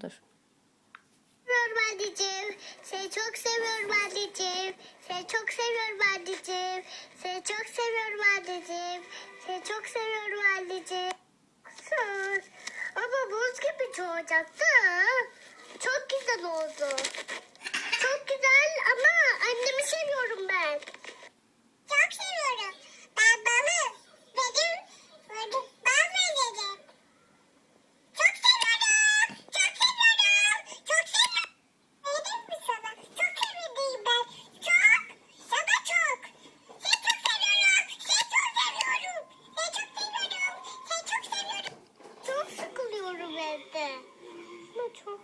Dur. Seviyorum anneciğim. Seni çok seviyorum anneciğim. Seni çok seviyorum anneciğim. Seni çok seviyorum anneciğim. Seni çok seviyorum anneciğim. Sus. Ama buz gibi çoğacaktı. Çok güzel oldu. Çok güzel ama annemi seviyorum ben. Çok seviyorum. Ben balı. Benim benim bal vereceğim. Çok seviyorum. Çok seviyorum. Çok seviyorum. Vereyim mi sana? Çok sevdiğim ben. Çok. Sana çok. Seni çok seviyorum. Seni çok seviyorum. Seni çok seviyorum. Seni çok seviyorum. Çok evde. Ama çok.